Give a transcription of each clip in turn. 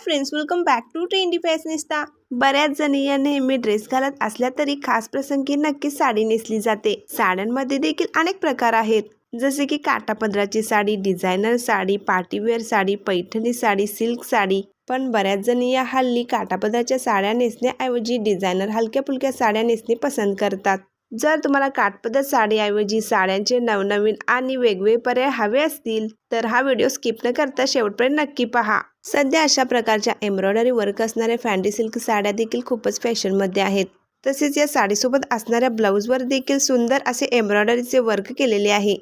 Friends welcome back to trendy fashionista बऱ्याच जणी या नेहमी ड्रेस घालत असल्या तरी खास प्रसंगी नक्कीच साडी नेसली जाते. साड्यांमध्ये देखील अनेक प्रकार आहेत. जसे की काटापदराची sari designer sari partywear sari Paithani sari silk sari. पण बऱ्याच जणी या हल्ली काटापदराच्या साड्या नेसण्याऐवजी डिझायनर हलक्या फुलक्या साड्या नेसणे पसंत करतात. जर तुम्हाला काठपदर साडीऐवजी साड्यांचे नवनवीन आणि वेगवेगळे पर्याय हवे असतील तर हा व्हिडिओ स्किप न करता शेवटपर्यंत नक्की पहा. सध्या अशा प्रकारच्या एम्ब्रॉयडरी वर्क असणाऱ्या फॅन्डी सिल्क साड्या देखील खूपच फॅशनमध्ये आहेत. तसेच या साडीसोबत असणाऱ्या ब्लाऊजवर देखील सुंदर असे एम्ब्रॉयडरीचे वर्क केलेले आहे.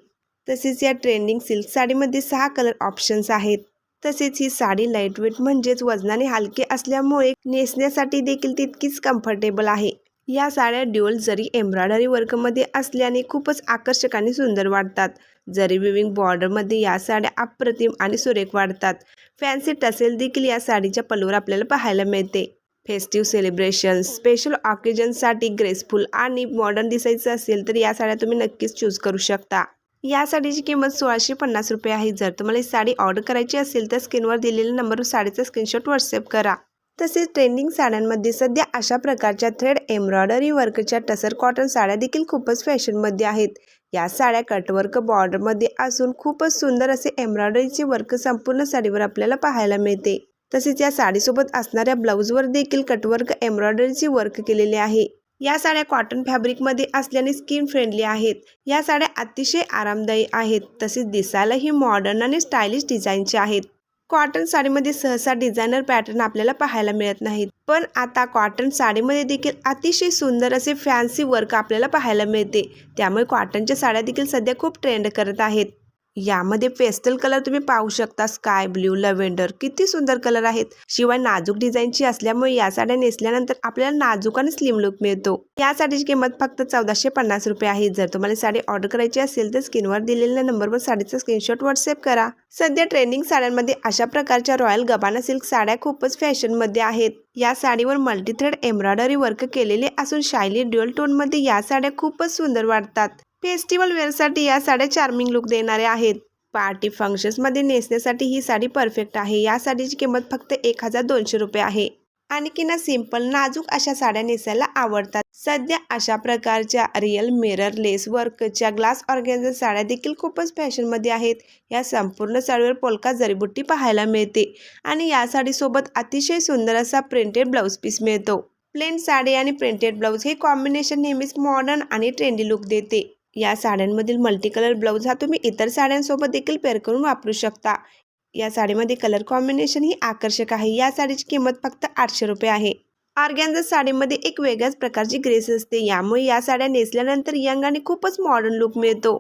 तसेच या ट्रेंडिंग सिल्क साडीमध्ये सहा कलर ऑप्शन्स आहेत. तसेच ही साडी लाइट वेट म्हणजेच वजनाने हलके असल्यामुळे नेसण्यासाठी देखील तितकीच कम्फर्टेबल आहे. या साड्या ड्युअल जरी एम्ब्रॉयडरी वर्कमध्ये असल्याने खूपच आकर्षक आणि सुंदर वाटतात जरी विविंग बॉर्डरमध्ये या साड्या अप्रतिम आणि सुरेख वाटतात. फॅन्सी टसेल देखील या साडीच्या पल्लूवर आपल्याला पाहायला मिळते. फेस्टिव्ह सेलिब्रेशन स्पेशल ऑकेजनसाठी ग्रेसफुल आणि मॉडर्न दिसायचं असेल तर या साड्या तुम्ही नक्कीच चूज करू शकता. या साडीची किंमत सोळाशे पन्नास रुपये आहे. जर तुम्हाला ही साडी ऑर्डर करायची असेल तर स्क्रीनवर दिलेल्या नंबरवर साडीचा स्क्रीनशॉट व्हॉट्सअप करा. तसेच ट्रेंडिंग साड्यांमध्ये सध्या अशा प्रकारच्या थ्रेड एम्ब्रॉयडरी वर्कच्या टसर कॉटन साड्या देखील खूपच फॅशनमध्ये आहेत. या साड्या कटवर्क बॉर्डरमध्ये असून खूपच सुंदर असे एम्ब्रॉयडरीचे वर्क संपूर्ण साडीवर आपल्याला पाहायला मिळते. तसेच या साडीसोबत असणाऱ्या ब्लाऊजवर देखील कटवर्क एम्ब्रॉयडरीचे वर्क केलेले आहे. या साड्या कॉटन फॅब्रिकमध्ये असल्याने स्किन फ्रेंडली आहेत. या साड्या अतिशय आरामदायी आहेत. तसेच दिसायलाही मॉडर्न आणि स्टायलिश डिझाईनचे आहेत. कॉटन साडीमध्ये सहसा डिझायनर पॅटर्न आपल्याला पाहायला मिळत नाहीत. पण आता कॉटन साडीमध्ये देखील अतिशय सुंदर असे फॅन्सी वर्क आपल्याला पाहायला मिळते. त्यामुळे कॉटनच्या साड्या देखील सध्या खूप ट्रेंड करत आहेत. यामध्ये पेस्टल कलर तुम्ही पाहू शकता. स्काय ब्ल्यू लव्हेंडर किती सुंदर कलर आहेत. शिवाय नाजूक डिझाईनची असल्यामुळे या साड्या नेसल्यानंतर आपल्याला नाजूक आणि स्लिम लुक मिळतो. या साडीची किंमत फक्त चौदाशे पन्नास रुपये आहे. जर तुम्हाला साडी ऑर्डर करायची असेल तर स्क्रीनवर दिलेल्या नंबरवर साडीचा स्क्रीनशॉट व्हॉट्सअप करा. सध्या ट्रेंडिंग साड्यांमध्ये अशा प्रकारच्या रॉयल गबाना सिल्क साड्या खूपच फॅशनमध्ये आहेत. या साडीवर मल्टीथ्रेड एम्ब्रॉयडरी वर्क केलेले असून शायली ड्युअल टोनमध्ये या साड्या खूपच सुंदर वाटतात फेस्टिवल वेअरसाठी या साड्या चार्मिंग लुक देणाऱ्या आहेत. पार्टी फंक्शन्समध्ये नेसण्यासाठी ही साडी परफेक्ट आहे. या साडीची किंमत फक्त एक हजार दोनशे रुपये आहे. आणखी ना सिंपल नाजूक अशा साड्या नेसायला आवडतात. सध्या अशा प्रकारच्या रिअल मिरर लेस वर्कच्या ग्लास ऑर्गॅन्झर साड्या देखील खूपच फॅशनमध्ये आहेत. या संपूर्ण साडीवर पोलका जरीबुट्टी पाहायला मिळते आणि या साडीसोबत अतिशय सुंदर असा प्रिंटेड ब्लाऊज पीस मिळतो. प्लेन साडी आणि प्रिंटेड ब्लाऊज हे कॉम्बिनेशन नेहमीच मॉडर्न आणि ट्रेंडी लुक देते. या साड्यांमधील मल्टी कलर ब्लाऊज हा तुम्ही इतर साड्यांसोबत देखील पेअर करून वापरू शकता. या साडीमध्ये कलर कॉम्बिनेशन ही आकर्षक आहे. या साडीची किंमत फक्त आठशे रुपये आहे. ऑर्गॅन्झा साडीमध्ये एक वेगळ्याच प्रकारची ग्रेस असते. यामुळे या साड्या नेसल्यानंतर यंग आणि खूपच मॉडर्न लुक मिळतो.